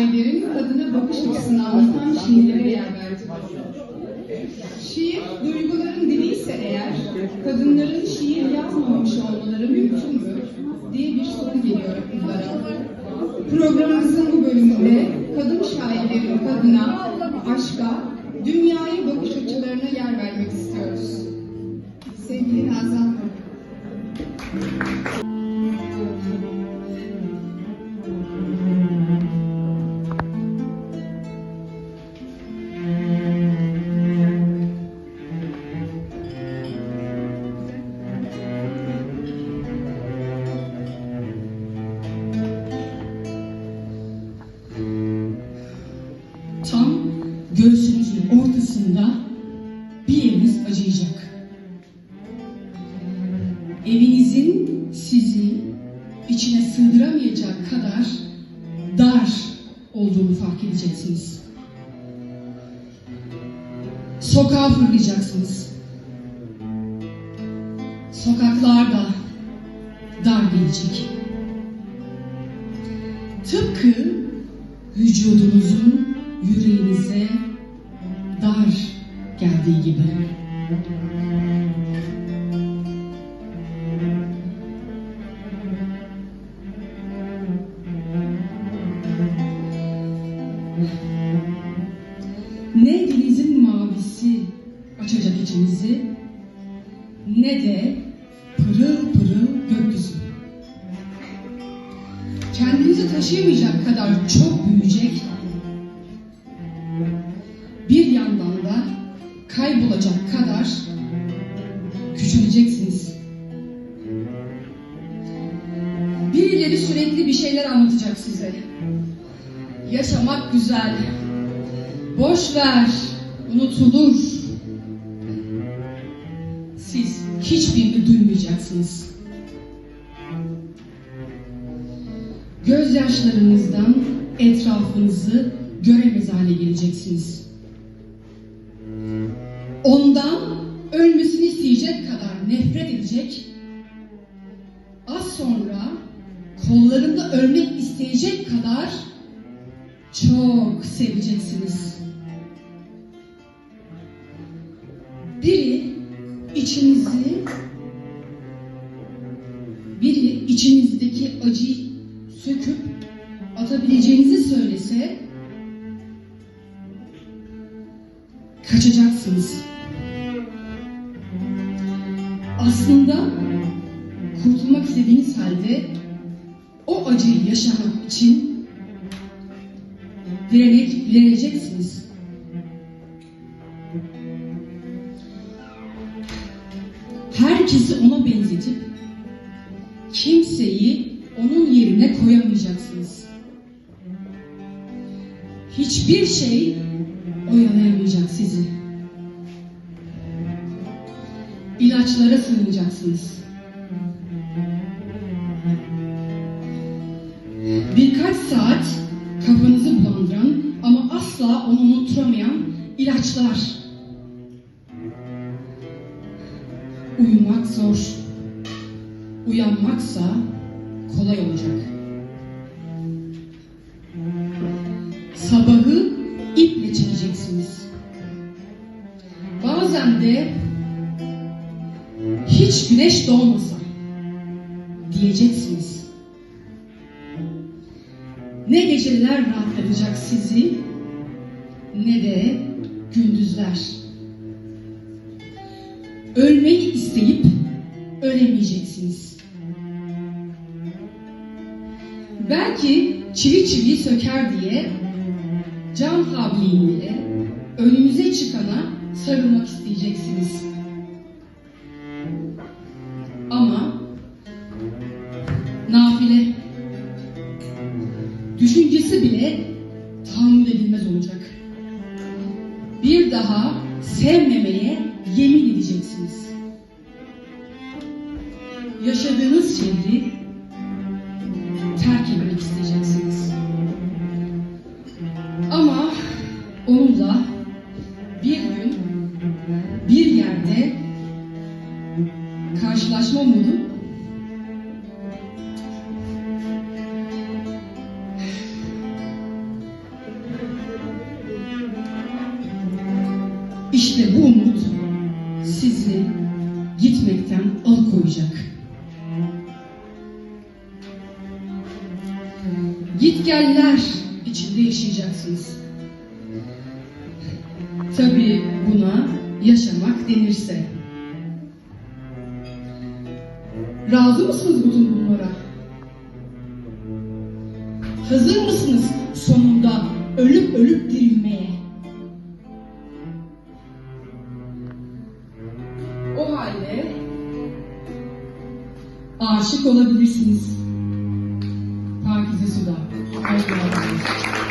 şairlerin kadına bakış açısını anlatan şiirlere yer verdi. Şiir, duyguların dili ise eğer, kadınların şiir yazmamış olmaları mümkün mü diye bir soru geliyor akıllara. Programımızın bu bölümünde kadın şairlerin kadına, aşka, dünyaya bakış açılarına yer vermek istiyoruz. Göğsünüzün ortasında bir yeriniz acıyacak. Evinizin sizi içine sığdıramayacak kadar dar olduğunu fark edeceksiniz. Sokağa fırlayacaksınız. Sokaklar da dar gelecek. Tıpkı vücudunuzun geldiği gibi. Ne denizin mavisi açacak içinizi, ne de pırıl pırıl gökyüzü kendinizi taşıyamayacak kadar çok büyüyecek, kaybolacak kadar küçüleceksiniz. Birileri sürekli bir şeyler anlatacak size. Yaşamak güzel. Boş ver, unutulur. Siz hiçbirini duymayacaksınız. Gözyaşlarınızdan etrafınızı göremez hale geleceksiniz. Ondan ölmesini isteyecek kadar nefret edecek, az sonra kollarında ölmek isteyecek kadar çok seveceksiniz. Biri içinizi, biri içinizdeki acıyı söküp atabileceğinizi söylese kaçacaksınız. Aslında kurtulmak istediğiniz halde o acıyı yaşamak için direnek, direneceksiniz. Herkesi ona benzetip kimseyi onun yerine koyamayacaksınız. Hiçbir şey oyalayamayacak sizi. İlaçlara sığınacaksınız. Birkaç saat kafanızı bulandıran ama asla onu unutturamayan ilaçlar. Uyumak zor. Uyanmaksa kolay olacak. Hiç güneş doğmasa diyeceksiniz. Ne geceler rahatlatacak sizi ne de gündüzler. Ölmeyi isteyip ölemeyeceksiniz. Belki çivi çiviyi söker diye can havliyle önünüze çıkana sarılmak isteyeceksiniz. Nafile düşüncesi bile tahammül edilmez olacak. Bir daha sevmemeye yemin edeceksiniz. Yaşadığınız şehri terk etmek isteyeceksiniz. Ama onunla İşte bu umut sizi gitmekten alıkoyacak. Gitgeller içinde yaşayacaksınız. Tabii buna yaşamak denirse. Razı mısınız bütün bunlara? Hazır mısınız sonunda ölüp ölüp dirilmeye? Aşık olabilirsiniz. Pakize Suda. Hoş geldiniz.